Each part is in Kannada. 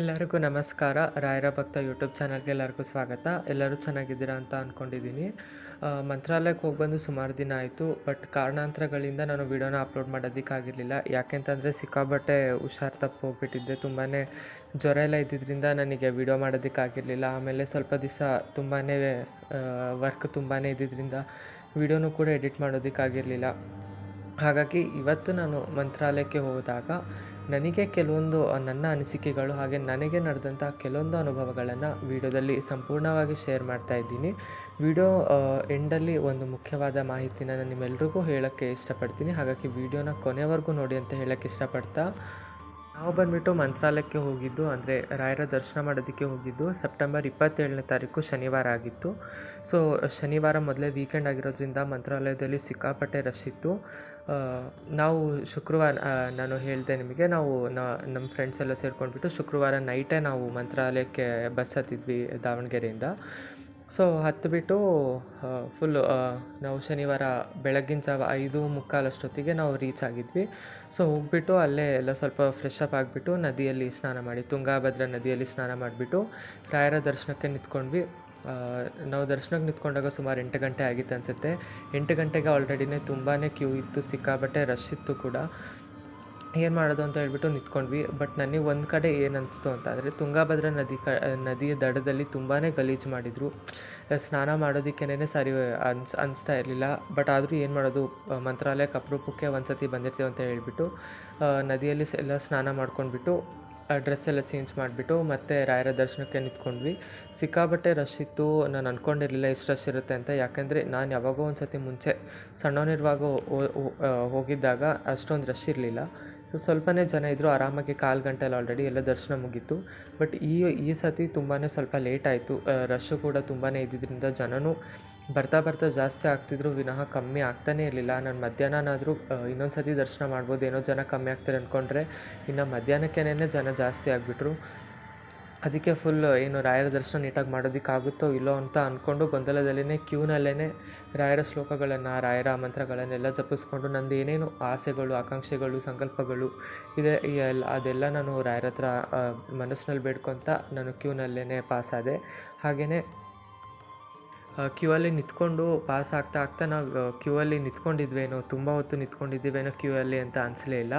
ಎಲ್ಲರಿಗೂ ನಮಸ್ಕಾರ. ರಾಯರ ಭಕ್ತ ಯೂಟ್ಯೂಬ್ ಚಾನಲ್ಗೆ ಎಲ್ಲರಿಗೂ ಸ್ವಾಗತ. ಎಲ್ಲರೂ ಚೆನ್ನಾಗಿದ್ದೀರಾ ಅಂತ ಅಂದ್ಕೊಂಡಿದ್ದೀನಿ ಮಂತ್ರಾಲಯಕ್ಕೆ ಹೋಗಿ ಬಂದು ಸುಮಾರು ದಿನ ಆಯಿತು. ಬಟ್ ಕಾರಣಾಂತರಗಳಿಂದ ನಾನು ವಿಡಿಯೋನ ಅಪ್ಲೋಡ್ ಮಾಡೋದಕ್ಕಾಗಿರಲಿಲ್ಲ. ಯಾಕೆಂತಂದರೆ ಸಿಕ್ಕಾಬಟ್ಟೆ ಹುಷಾರು ತಪ್ಪು ಹೋಗ್ಬಿಟ್ಟಿದ್ದೆ ತುಂಬಾ ಜ್ವರ ಎಲ್ಲ ಇದ್ದಿದ್ದರಿಂದ ನನಗೆ ವಿಡಿಯೋ ಮಾಡೋದಕ್ಕಾಗಿರಲಿಲ್ಲ. ಆಮೇಲೆ ಸ್ವಲ್ಪ ದಿವಸ ತುಂಬಾ ವರ್ಕ್ ತುಂಬಾ ಇದ್ದಿದ್ದರಿಂದ ವಿಡಿಯೋನೂ ಕೂಡ ಎಡಿಟ್ ಮಾಡೋದಕ್ಕಾಗಿರಲಿಲ್ಲ. ಹಾಗಾಗಿ ಇವತ್ತು ನಾನು ಮಂತ್ರಾಲಯಕ್ಕೆ ಹೋದಾಗ ನನಗೆ ಕೆಲವೊಂದು ನನ್ನ ಅನಿಸಿಕೆಗಳು ಹಾಗೆ ನನಗೆ ನಡೆದಂಥ ಕೆಲವೊಂದು ಅನುಭವಗಳನ್ನು ವಿಡಿಯೋದಲ್ಲಿ ಸಂಪೂರ್ಣವಾಗಿ ಶೇರ್ ಮಾಡ್ತಾ ಇದ್ದೀನಿ. ವಿಡಿಯೋ ಎಂಡಲ್ಲಿ ಒಂದು ಮುಖ್ಯವಾದ ಮಾಹಿತಿನ ನಾನು ನಿಮ್ಮೆಲ್ರಿಗೂ ಹೇಳೋಕ್ಕೆ ಇಷ್ಟಪಡ್ತೀನಿ. ಹಾಗಾಗಿ ವಿಡಿಯೋನ ಕೊನೆವರೆಗೂ ನೋಡಿ ಅಂತ ಹೇಳೋಕ್ಕೆ ಇಷ್ಟಪಡ್ತಾ ನಾವು ಬಂದುಬಿಟ್ಟು ಮಂತ್ರಾಲಯಕ್ಕೆ ಹೋಗಿದ್ದು, ಅಂದರೆ ರಾಯರ ದರ್ಶನ ಮಾಡೋದಕ್ಕೆ ಹೋಗಿದ್ದು, ಸೆಪ್ಟೆಂಬರ್ ಇಪ್ಪತ್ತೇಳನೇ ತಾರೀಕು ಶನಿವಾರ ಆಗಿತ್ತು. ಸೊ ಶನಿವಾರ ಮೊದಲೇ ವೀಕೆಂಡ್ ಆಗಿರೋದ್ರಿಂದ ಮಂತ್ರಾಲಯದಲ್ಲಿ ಸಿಕ್ಕಾಪಟ್ಟೆ ರಶ್ ಇತ್ತು. ನಾವು ಶುಕ್ರವಾರ ನಾನು ಹೇಳಿದೆ ನಿಮಗೆ, ನಾವು ನಮ್ಮ ಫ್ರೆಂಡ್ಸ್ ಎಲ್ಲ ಸೇರ್ಕೊಂಡ್ಬಿಟ್ಟು ಶುಕ್ರವಾರ ನೈಟೇ ನಾವು ಮಂತ್ರಾಲಯಕ್ಕೆ ಬಸ್ ಹತ್ತಿದ್ವಿ ದಾವಣಗೆರೆಯಿಂದ. ಸೊ ಹತ್ತಿಬಿಟ್ಟು ಫುಲ್ಲು ನಾವು ಶನಿವಾರ ಬೆಳಗ್ಗಿನ ಜಾವ ಐದು ಮುಕ್ಕಾಲಷ್ಟೊತ್ತಿಗೆ ನಾವು ರೀಚ್ ಆಗಿದ್ವಿ. ಸೊ ಹೋಗ್ಬಿಟ್ಟು ಅಲ್ಲೇ ಎಲ್ಲ ಸ್ವಲ್ಪ ಫ್ರೆಶ್ ಅಪ್ ಆಗಿಬಿಟ್ಟು ನದಿಯಲ್ಲಿ ಸ್ನಾನ ಮಾಡಿ, ತುಂಗಾಭದ್ರಾ ನದಿಯಲ್ಲಿ ಸ್ನಾನ ಮಾಡಿಬಿಟ್ಟು ರಾಯರ ದರ್ಶನಕ್ಕೆ ನಿಂತ್ಕೊಂಡ್ವಿ. ನಾವು ದರ್ಶನಕ್ಕೆ ನಿಂತ್ಕೊಂಡಾಗ ಸುಮಾರು ಎಂಟು ಗಂಟೆ ಆಗಿತ್ತು ಅನಿಸುತ್ತೆ. ಎಂಟು ಗಂಟೆಗೆ ಆಲ್ರೆಡಿನೇ ತುಂಬಾ ಕ್ಯೂ ಇತ್ತು ಸಿಕ್ಕಾಬಟ್ಟೆ ರಶ್ ಇತ್ತು ಕೂಡ. ಏನು ಮಾಡೋದು ಅಂತ ಹೇಳ್ಬಿಟ್ಟು ನಿಂತ್ಕೊಂಡ್ವಿ. ಬಟ್ ನನಗೆ ಒಂದು ಕಡೆ ಏನು ಅನಿಸ್ತು ಅಂತ ಅಂದರೆ, ತುಂಗಾಭದ್ರಾ ನದಿ ಕ, ನದಿಯ ದಡದಲ್ಲಿ ತುಂಬಾ ಗಲೀಜು ಮಾಡಿದರು. ಸ್ನಾನ ಮಾಡೋದಕ್ಕೇನೆ ಸರಿ ಅನ್ಸ್, ಅನಿಸ್ತಾ ಇರಲಿಲ್ಲ. ಬಟ್ ಆದರೂ ಏನು ಮಾಡೋದು, ಮಂತ್ರಾಲಯಕ್ಕೆ ಅಪರೂಪಕ್ಕೆ ಒಂದು ಸತಿ ಬಂದಿರ್ತೀವಿ ಅಂತ ಹೇಳಿಬಿಟ್ಟು ನದಿಯಲ್ಲಿ ಎಲ್ಲ ಸ್ನಾನ ಮಾಡ್ಕೊಂಡ್ಬಿಟ್ಟು ಡ್ರೆಸ್ ಎಲ್ಲ ಚೇಂಜ್ ಮಾಡಿಬಿಟ್ಟು, ಮತ್ತೆ ರಾಯರ ದರ್ಶನಕ್ಕೆ ನಿಂತ್ಕೊಂಡ್ವಿ. ಸಿಕ್ಕಾಬಟ್ಟೆ ರಶ್ ಇತ್ತು. ನಾನು ಅಂದ್ಕೊಂಡಿರಲಿಲ್ಲ ಇಷ್ಟು ರಶ್ ಇರುತ್ತೆ ಅಂತ. ಯಾಕೆಂದರೆ ನಾನು ಯಾವಾಗೋ ಒಂದು ಸತಿ ಮುಂಚೆ ಸಣ್ಣವನಿರುವಾಗ ಹೋಗಿದ್ದಾಗ ಅಷ್ಟೊಂದು ರಶ್ ಇರಲಿಲ್ಲ. ಸ್ವಲ್ಪನೇ ಜನ ಇದ್ದರು ಆರಾಮಾಗಿ ಕಾಲು ಗಂಟೆಲಿ ಆಲ್ರೆಡಿ ಎಲ್ಲ ದರ್ಶನ ಮುಗೀತು. ಬಟ್ ಈ ಈ ಸತಿ ತುಂಬಾ ಸ್ವಲ್ಪ ಲೇಟ್ ಆಯಿತು. ರಶ್ಶು ಕೂಡ ತುಂಬಾ ಇದ್ದಿದ್ದರಿಂದ ಜನನೂ ಬರ್ತಾ ಬರ್ತಾ ಜಾಸ್ತಿ ಆಗ್ತಿದ್ರು, ವಿನಃ ಕಮ್ಮಿ ಆಗ್ತಾನೇ ಇರಲಿಲ್ಲ. ನಾನು ಮಧ್ಯಾಹ್ನನಾದರೂ ಇನ್ನೊಂದು ಸತಿ ದರ್ಶನ ಮಾಡ್ಬೋದು, ಏನೋ ಜನ ಕಮ್ಮಿ ಆಗ್ತಾರೆ ಅಂದ್ಕೊಂಡ್ರೆ ಇನ್ನು ಮಧ್ಯಾಹ್ನಕ್ಕೇನೆ ಜನ ಜಾಸ್ತಿ ಆಗಿಬಿಟ್ರು. ಅದಕ್ಕೆ ಫುಲ್ ಏನು ರಾಯರ ದರ್ಶನ ನೀಟಾಗಿ ಮಾಡೋದಕ್ಕಾಗುತ್ತೋ ಇಲ್ಲೋ ಅಂತ ಅಂದ್ಕೊಂಡು ಗೊಂದಲದಲ್ಲೇ ಕ್ಯೂನಲ್ಲೇ ರಾಯರ ಶ್ಲೋಕಗಳನ್ನು, ರಾಯರ ಮಂತ್ರಗಳನ್ನೆಲ್ಲ ಜಪಿಸ್ಕೊಂಡು ನಂದು ಏನೇನು ಆಸೆಗಳು, ಆಕಾಂಕ್ಷೆಗಳು, ಸಂಕಲ್ಪಗಳು ಇದೆ ಎಲ್ಲ, ಅದೆಲ್ಲ ನಾನು ರಾಯರ ಹತ್ರ ಮನಸ್ಸಿನಲ್ಲಿ ಬೇಡ್ಕೊತ ನಾನು ಕ್ಯೂನಲ್ಲೇ ಪಾಸಾದೆ. ಹಾಗೆಯೇ ಕ್ಯೂ ಅಲ್ಲಿ ನಿಂತ್ಕೊಂಡು ಪಾಸ್ ಆಗ್ತಾ ಆಗ್ತಾ ನಾವು ಕ್ಯೂ ಅಲ್ಲಿ ನಿಂತ್ಕೊಂಡಿದ್ವೇನೋ, ತುಂಬ ಹೊತ್ತು ನಿಂತ್ಕೊಂಡಿದ್ದೀವೇನೋ ಕ್ಯೂ ಅಲ್ಲಿ ಅಂತ ಅನಿಸಲೇ ಇಲ್ಲ.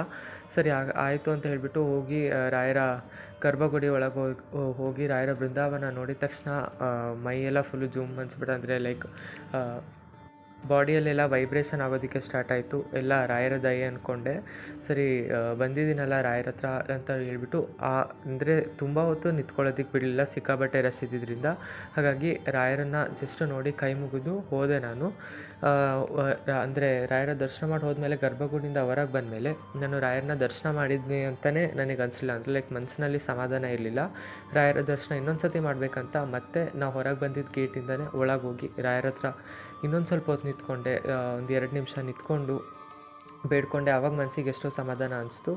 ಸರಿ ಆಯಿತು ಅಂತ ಹೇಳಿಬಿಟ್ಟು ಹೋಗಿ ರಾಯರ ಗರ್ಭಗುಡಿ ಒಳಗೆ ಹೋಗಿ ಹೋಗಿ ರಾಯರ ಬೃಂದಾವನ ನೋಡಿದ ತಕ್ಷಣ ಮೈಯೆಲ್ಲ ಫುಲ್ಲು ಜೂಮ್ ಅನಿಸ್ಬಿಟ್ಟು ಅಂದರೆ ಲೈಕ್ ಬಾಡಿಯಲ್ಲೆಲ್ಲ ವೈಬ್ರೇಷನ್ ಆಗೋದಕ್ಕೆ ಸ್ಟಾರ್ಟ್ ಆಯಿತು. ಎಲ್ಲ ರಾಯರ ದಯೆ ಅಂದ್ಕೊಂಡೆ ಸರಿ ಬಂದಿದ್ದೀನಲ್ಲ ರಾಯರ ಹತ್ರ ಅಂತ ಹೇಳ್ಬಿಟ್ಟು, ಆ, ಅಂದರೆ ತುಂಬ ಹೊತ್ತು ನಿಂತ್ಕೊಳ್ಳೋದಕ್ಕೆ ಬಿಡಲಿಲ್ಲ. ಸಿಕ್ಕಾಬಟ್ಟೆ ರಶ್ ಇದ್ದಿದ್ದರಿಂದ ಹಾಗಾಗಿ ರಾಯರನ್ನು ಜಸ್ಟ್ ನೋಡಿ ಕೈ ಮುಗಿದು ಹೋದೆ ನಾನು. ಅಂದರೆ ರಾಯರ ದರ್ಶನ ಮಾಡಿ ಹೋದ್ಮೇಲೆ ಗರ್ಭಗುಡಿಯಿಂದ ಹೊರಗೆ ಬಂದಮೇಲೆ ನಾನು ರಾಯರನ್ನ ದರ್ಶನ ಮಾಡಿದ್ನಿ ಅಂತಲೇ ನನಗೆ ಅನಿಸಲಿಲ್ಲ ಅಂದರೆ ಲೈಕ್ ಮನಸ್ಸಿನಲ್ಲಿ ಸಮಾಧಾನ ಇರಲಿಲ್ಲ. ರಾಯರ ದರ್ಶನ ಇನ್ನೊಂದು ಸತಿ ಮಾಡಬೇಕಂತ ಮತ್ತೆ ನಾವು ಹೊರಗೆ ಬಂದಿದ್ದ ಗೇಟಿಂದನೇ ಒಳಗೆ ಹೋಗಿ ರಾಯರ ಹತ್ರ ಇನ್ನೊಂದು ಸ್ವಲ್ಪ ಹೊತ್ತು ನಿಂತ್ಕೊಂಡೆ ಒಂದು ಎರಡು ನಿಮಿಷ ನಿಂತ್ಕೊಂಡು ಬೇಡ್ಕೊಂಡೆ. ಆವಾಗ ಮನಸ್ಸಿಗೆ ಎಷ್ಟೋ ಸಮಾಧಾನ ಅನಿಸ್ತು.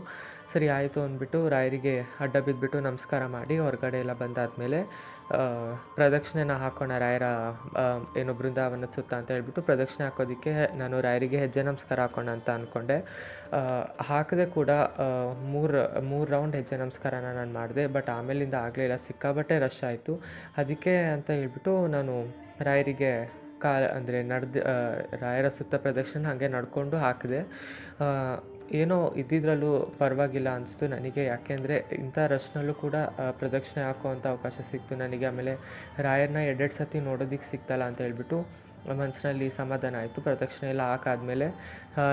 ಸರಿ, ಆಯಿತು ಅಂದ್ಬಿಟ್ಟು ರಾಯರಿಗೆ ಅಡ್ಡ ಬಿದ್ದುಬಿಟ್ಟು ನಮಸ್ಕಾರ ಮಾಡಿ ಹೊರಗಡೆ ಎಲ್ಲ ಬಂದಾದಮೇಲೆ ಪ್ರದಕ್ಷಿಣೆನ ಹಾಕೋಣ, ರಾಯರ ಏನು ಬೃಂದಾವನ ಸುತ್ತ ಅಂತ ಹೇಳ್ಬಿಟ್ಟು ಪ್ರದಕ್ಷಿಣೆ ಹಾಕೋದಕ್ಕೆ ನಾನು ರಾಯರಿಗೆ ಹೆಜ್ಜೆ ನಮಸ್ಕಾರ ಹಾಕೋಣ ಅಂತ ಅಂದ್ಕೊಂಡೆ ಹಾಕದೆ ಕೂಡ ಮೂರು ಮೂರು ರೌಂಡ್ ಹೆಜ್ಜೆ ನಮಸ್ಕಾರನ ನಾನು ಮಾಡಿದೆ, ಬಟ್ ಆಮೇಲಿಂದ ಆಗಲಿಲ್ಲ ಸಿಕ್ಕಾಬಟ್ಟೆ ರಶ್ ಆಯಿತು. ಅದಕ್ಕೆ ಅಂತ ಹೇಳ್ಬಿಟ್ಟು ನಾನು ರಾಯರಿಗೆ ಕಾ ಅಂದರೆ ನಡೆದ ರಾಯರ ಸುತ್ತ ಪ್ರದಕ್ಷಿಣೆ ಹಾಗೆ ನಡ್ಕೊಂಡು ಹಾಕಿದೆ. ಏನೋ ಇದ್ದಿದ್ರಲ್ಲೂ ಪರವಾಗಿಲ್ಲ ಅನಿಸ್ತು ನನಗೆ. ಯಾಕೆಂದರೆ ಇಂಥ ರಶ್ನಲ್ಲೂ ಕೂಡ ಪ್ರದಕ್ಷಿಣೆ ಹಾಕುವಂಥ ಅವಕಾಶ ಸಿಕ್ತು ನನಗೆ. ಆಮೇಲೆ ರಾಯರನ್ನ ಎರಡೆರಡು ಸತಿ ನೋಡೋದಕ್ಕೆ ಸಿಗ್ತಲ್ಲ ಅಂತ ಹೇಳ್ಬಿಟ್ಟು ಮನಸ್ಸಿನಲ್ಲಿ ಸಮಾಧಾನ ಆಯಿತು. ಪ್ರದಕ್ಷಿಣೆ ಎಲ್ಲ ಹಾಕಾದ್ಮೇಲೆ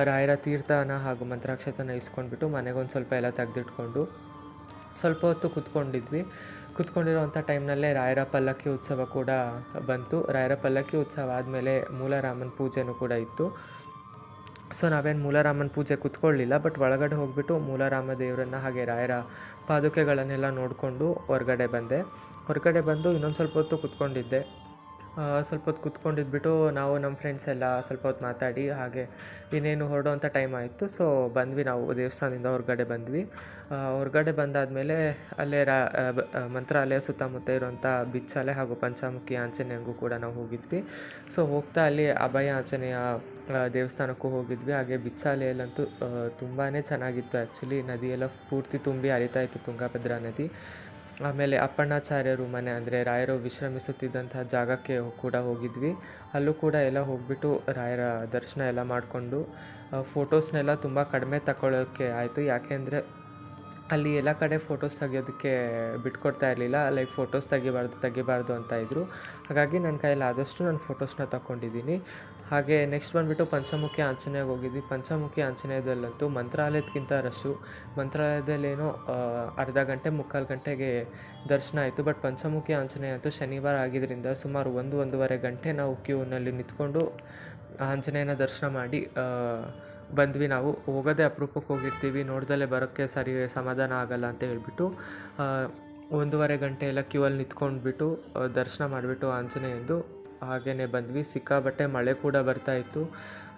ರಾಯರ ತೀರ್ಥನ ಹಾಗೂ ಮಂತ್ರಾಕ್ಷತನ ಇಸ್ಕೊಂಡ್ಬಿಟ್ಟು ಮನೆಗೆ ಒಂದು ಸ್ವಲ್ಪ ಎಲ್ಲ ತೆಗೆದಿಟ್ಕೊಂಡು ಸ್ವಲ್ಪ ಹೊತ್ತು ಕುತ್ಕೊಂಡಿದ್ವಿ. ಕುತ್ಕೊಂಡಿರುವಂಥ ಟೈಮ್ನಲ್ಲೇ ರಾಯರ ಪಲ್ಲಕ್ಕಿ ಉತ್ಸವ ಕೂಡ ಬಂತು. ರಾಯರ ಪಲ್ಲಕ್ಕಿ ಉತ್ಸವ ಆದಮೇಲೆ ಮೂಲರಾಮನ ಪೂಜೆನೂ ಕೂಡ ಇತ್ತು. ಸೊ ನಾವೇನು ಮೂಲಾರಾಮನ ಪೂಜೆ ಕೂತ್ಕೊಳ್ಳಿಲ್ಲ ಬಟ್ ಒಳಗಡೆ ಹೋಗ್ಬಿಟ್ಟು ಮೂಲಾರಾಮ ದೇವರನ್ನು ಹಾಗೆ ರಾಯರ ಪಾದುಕೆಗಳನ್ನೆಲ್ಲ ನೋಡಿಕೊಂಡು ಹೊರಗಡೆ ಬಂದೆ. ಹೊರಗಡೆ ಬಂದು ಇನ್ನೊಂದು ಸ್ವಲ್ಪ ಹೊತ್ತು ಕುತ್ಕೊಂಡಿದ್ದೆ. ಸ್ವಲ್ಪ ಹೊತ್ತು ಕೂತ್ಕೊಂಡಿದ್ಬಿಟ್ಟು ನಾವು ನಮ್ಮ ಫ್ರೆಂಡ್ಸ್ ಎಲ್ಲ ಸ್ವಲ್ಪ ಹೊತ್ತು ಮಾತಾಡಿ, ಹಾಗೆ ಇನ್ನೇನು ಹೊರಡೋವಂಥ ಟೈಮ್ ಆಯಿತು. ಸೊ ಬಂದ್ವಿ ನಾವು ದೇವಸ್ಥಾನದಿಂದ ಹೊರಗಡೆ ಬಂದ್ವಿ. ಹೊರಗಡೆ ಬಂದಾದಮೇಲೆ ಅಲ್ಲೇ ರಾ ಮಂತ್ರಾಲಯ ಸುತ್ತಮುತ್ತ ಇರುವಂಥ ಬಿಚ್ಚಾಲೆ ಹಾಗೂ ಪಂಚಮುಖಿ ಆಂಜನೇಯಂಗೂ ಕೂಡ ನಾವು ಹೋಗಿದ್ವಿ. ಸೊ ಹೋಗ್ತಾ ಅಲ್ಲಿ ಅಭಯ ಆಂಜನೇಯ ದೇವಸ್ಥಾನಕ್ಕೂ ಹೋಗಿದ್ವಿ. ಹಾಗೆ ಬಿಚ್ಚಾಲೆಯಲ್ಲಂತೂ ತುಂಬಾ ಚೆನ್ನಾಗಿತ್ತು ಆ್ಯಕ್ಚುಲಿ ನದಿಯೆಲ್ಲ ಪೂರ್ತಿ ತುಂಬಿ ಹರಿತಾ ಇತ್ತು ತುಂಗಭದ್ರಾ ನದಿ. ಆಮೇಲೆ ಅಪ್ಪಣ್ಣಾಚಾರ್ಯರು ಮನೆ ಅಂದರೆ ರಾಯರು ವಿಶ್ರಮಿಸುತ್ತಿದ್ದಂಥ ಜಾಗಕ್ಕೆ ಕೂಡ ಹೋಗಿದ್ವಿ. ಅಲ್ಲೂ ಕೂಡ ಎಲ್ಲ ಹೋಗ್ಬಿಟ್ಟು ರಾಯರ ದರ್ಶನ ಎಲ್ಲ ಮಾಡಿಕೊಂಡು ಫೋಟೋಸ್ನೆಲ್ಲ ತುಂಬ ಕಡಿಮೆ ತಗೊಳ್ಳೋಕ್ಕೆ ಆಯಿತು. ಯಾಕೆಂದರೆ ಅಲ್ಲಿ ಎಲ್ಲ ಕಡೆ ಫೋಟೋಸ್ ತೆಗೆಯೋದಕ್ಕೆ ಬಿಟ್ಕೊಡ್ತಾ ಇರಲಿಲ್ಲ. ಲೈಕ್ ಫೋಟೋಸ್ ತೆಗಿಬಾರ್ದು ತೆಗಿಬಾರ್ದು ಅಂತ ಇದ್ದರು ಹಾಗಾಗಿ ನನ್ನ ಕೈಯಲ್ಲಿ ಆದಷ್ಟು ನಾನು ಫೋಟೋಸ್ನ ತಗೊಂಡಿದ್ದೀನಿ ಹಾಗೆ ನೆಕ್ಸ್ಟ್ ಬಂದುಬಿಟ್ಟು ಪಂಚಮುಖಿ ಆಂಜನೇಯಗೆ ಹೋಗಿದ್ವಿ. ಪಂಚಮುಖಿ ಆಂಜನೇಯದಲ್ಲಂತೂ ಮಂತ್ರಾಲಯಕ್ಕಿಂತ ರಶ್ಶು ಮಂತ್ರಾಲಯದಲ್ಲೇನೋ ಅರ್ಧ ಗಂಟೆ, ಮುಕ್ಕಾಲು ಗಂಟೆಗೆ ದರ್ಶನ ಆಯಿತು. ಬಟ್ ಪಂಚಮುಖಿ ಆಂಜನೇಯ ಅಂತೂ ಶನಿವಾರ ಆಗಿದ್ದರಿಂದ ಸುಮಾರು ಒಂದು, ಒಂದೂವರೆ ಗಂಟೆ ನಾವು ಕ್ಯೂನಲ್ಲಿ ನಿಂತ್ಕೊಂಡು ಆಂಜನೇಯನ ದರ್ಶನ ಮಾಡಿ ಬಂದ್ವಿ ನಾವು. ಹೋಗೋದೇ ಅಪರೂಪಕ್ಕೆ ಹೋಗಿರ್ತೀವಿ. ನೋಡ್ದಲ್ಲೇ ಬರೋಕ್ಕೆ ಸರಿ, ಸಮಾಧಾನ ಆಗಲ್ಲ ಅಂತ ಹೇಳ್ಬಿಟ್ಟು ಒಂದೂವರೆ ಗಂಟೆ ಎಲ್ಲ ಕ್ಯೂ ಅಲ್ಲಿ ನಿಂತ್ಕೊಂಡ್ಬಿಟ್ಟು ದರ್ಶನ ಮಾಡಿಬಿಟ್ಟು ಆಂಜನೇಯಂದು ಹಾಗೇ ಬಂದ್ವಿ. ಸಿಕ್ಕಾಬಟ್ಟೆ ಮಳೆ ಕೂಡ ಬರ್ತಾ ಇತ್ತು.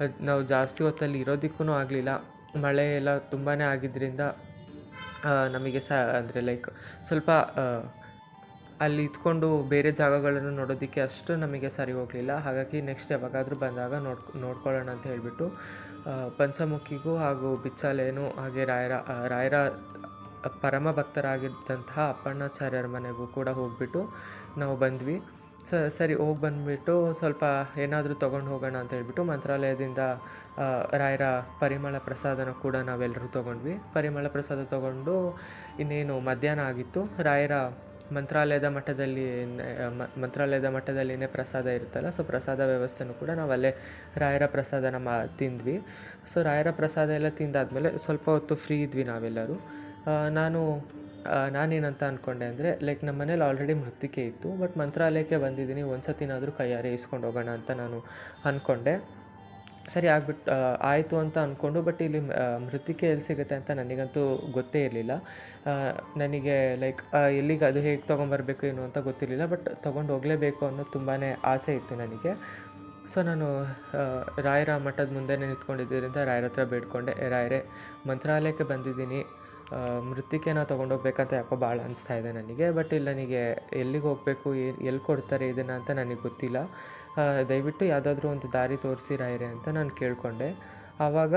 ಅದ್ ನಾವು ಜಾಸ್ತಿ ಹೊತ್ತಲ್ಲಿ ಇರೋದಕ್ಕೂ ಆಗಲಿಲ್ಲ. ಮಳೆ ಎಲ್ಲ ತುಂಬಾ ಆಗಿದ್ದರಿಂದ ನಮಗೆ ಸ, ಅಂದರೆ ಲೈಕ್ ಸ್ವಲ್ಪ ಅಲ್ಲಿ ಇದ್ಕೊಂಡು ಬೇರೆ ಜಾಗಗಳನ್ನು ನೋಡೋದಕ್ಕೆ ಅಷ್ಟು ನಮಗೆ ಸರಿ ಹೋಗಲಿಲ್ಲ. ಹಾಗಾಗಿ ನೆಕ್ಸ್ಟ್ ಯಾವಾಗಾದರೂ ಬಂದಾಗ ನೋಡ್, ನೋಡ್ಕೊಳ್ಳೋಣ ಅಂತ ಹೇಳಿಬಿಟ್ಟು ಪಂಚಮುಖಿಗೂ ಹಾಗೂ ಬಿಚ್ಚಾಲೇನು ಹಾಗೆ ರಾಯರ ರಾಯರ ಪರಮ ಭಕ್ತರಾಗಿದ್ದಂತಹ ಅಪ್ಪಣ್ಣಾಚಾರ್ಯರ ಮನೆಗೂ ಕೂಡ ಹೋಗ್ಬಿಟ್ಟು ನಾವು ಬಂದ್ವಿ. ಸರಿ, ಹೋಗಿ ಬಂದುಬಿಟ್ಟು ಸ್ವಲ್ಪ ಏನಾದರೂ ತೊಗೊಂಡು ಹೋಗೋಣ ಅಂತ ಹೇಳ್ಬಿಟ್ಟು ಮಂತ್ರಾಲಯದಿಂದ ರಾಯರ ಪರಿಮಳ ಪ್ರಸಾದನ ಕೂಡ ನಾವೆಲ್ಲರೂ ತೊಗೊಂಡ್ವಿ. ಪರಿಮಳ ಪ್ರಸಾದ ತೊಗೊಂಡು ಇನ್ನೇನು ಮಧ್ಯಾಹ್ನ ಆಗಿತ್ತು. ರಾಯರ ಮಂತ್ರಾಲಯದ ಮಠದಲ್ಲಿ ಮಂತ್ರಾಲಯದ ಮಠದಲ್ಲಿನೇ ಪ್ರಸಾದ ಇರುತ್ತಲ್ಲ, ಸೊ ಪ್ರಸಾದ ವ್ಯವಸ್ಥೆನೂ ಕೂಡ ನಾವು ಅಲ್ಲೇ ರಾಯರ ಪ್ರಸಾದನ ಮಾ, ತಿಂದ್ವಿ. ಸೊ ರಾಯರ ಪ್ರಸಾದ ಎಲ್ಲ ತಿಂದಾದಮೇಲೆ ಸ್ವಲ್ಪ ಹೊತ್ತು ಫ್ರೀ ಇದ್ವಿ ನಾವೆಲ್ಲರೂ. ನಾನು ನಾನೇನಂತ ಅಂದ್ಕೊಂಡೆ ಅಂದರೆ ಲೈಕ್ ನಮ್ಮ ಮನೇಲಿ ಆಲ್ರೆಡಿ ಮೃತ್ತಿಕೆ ಇತ್ತು ಬಟ್ ಮಂತ್ರಾಲಯಕ್ಕೆ ಬಂದಿದ್ದೀನಿ ಒಂದು ಸತಿನಾದರೂ ಕೈಯಾರೆ ಇಸ್ಕೊಂಡು ಹೋಗೋಣ ಅಂತ ನಾನು ಅಂದ್ಕೊಂಡೆ ಸರಿ ಆಗ್ಬಿಟ್ಟು ಆಯಿತು ಅಂತ ಅಂದ್ಕೊಂಡು ಬಟ್ ಇಲ್ಲಿ ಮೃತ್ತಿಕೆ ಎಲ್ಲಿ ಸಿಗುತ್ತೆ ಅಂತ ನನಗಂತೂ ಗೊತ್ತೇ ಇರಲಿಲ್ಲ. ನನಗೆ ಲೈಕ್ ಎಲ್ಲಿಗೆ ಅದು ಹೇಗೆ ತೊಗೊಂಬರ್ಬೇಕು ಏನು ಅಂತ ಗೊತ್ತಿರಲಿಲ್ಲ ಬಟ್ ತೊಗೊಂಡು ಹೋಗಲೇಬೇಕು ಅನ್ನೋದು ತುಂಬಾ ಆಸೆ ಇತ್ತು ನನಗೆ. ಸೊ ನಾನು ರಾಯರ ಮಠದ ಮುಂದೆನೇ ನಿಂತ್ಕೊಂಡಿದ್ದರಿಂದ ರಾಯರ ಹತ್ರ ಬೇಡ್ಕೊಂಡೆ, "ಏ ರಾಯರೇ, ಮಂತ್ರಾಲಯಕ್ಕೆ ಬಂದಿದ್ದೀನಿ ಮೃತ್ತಿಕೆನ ತೊಗೊಂಡೋಗ್ಬೇಕಂತ ಯಾಕೋ ಭಾಳ ಅನಿಸ್ತಾ ಇದೆ ನನಗೆ. ಬಟ್ ಇಲ್ಲಿ, ನನಗೆ ಎಲ್ಲಿಗೆ ಹೋಗಬೇಕು ಎಲ್ಲಿ ಕೊಡ್ತಾರೆ ಇದನ್ನು ಅಂತ ನನಗೆ ಗೊತ್ತಿಲ್ಲ. ದಯವಿಟ್ಟು ಯಾವುದಾದ್ರೂ ಒಂದು ದಾರಿ ತೋರಿಸಿ ರಾಯರೇ ಅಂತ ನಾನು ಕೇಳಿಕೊಂಡೆ. ಆವಾಗ